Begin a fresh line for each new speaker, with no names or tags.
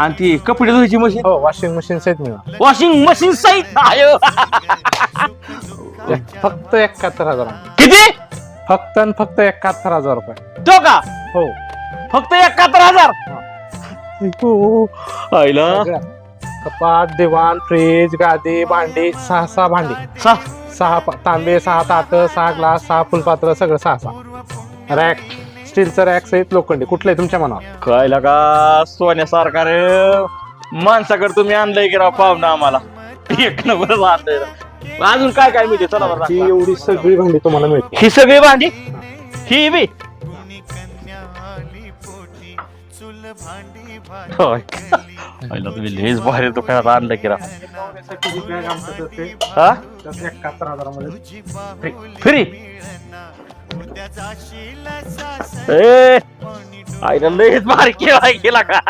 आणि ती कपडे धुवायची मशीन?
हो वॉशिंग मशीन सहित मिळणार
वॉशिंग मशीन सहित? आयो.
फक्त एकाहत्तर हजार
किती?
फक्त आणि फक्त एकाहत्तर हजार रुपये.
तो का?
हो.
फक्त एकाहत्तर हजार? हो. आईला.
सगळं. कपाट दिवाण फ्रीज गादी भांडी सहा सहा भांडी.
सा
सहा पा- तांबे सहा ताट सहा ग्लास सहा फुलपात्र सगळं सहा सहा. रॅक स्टीलचं रॅक सहित लोखंडी. कुठलंही तुमच्या मनावर
कळलं का सोन्यासारखा रे. माणसाकडे तुम्ही आणलंय की राव पाहुणं आम्हाला. एक नंबरच आणलंय. राव. अजून काय काय मिळते? चला बरं
ही
दाखवा.
एवढी सगळी भांडी तुम्हाला मिळते
ही सगळी भांडी? ही बी? होय. पहिलं तुम्ही लयच भारी दुकानात आणलं की राव. हा? फ्री? ए आईला लयच भारी केला केला का?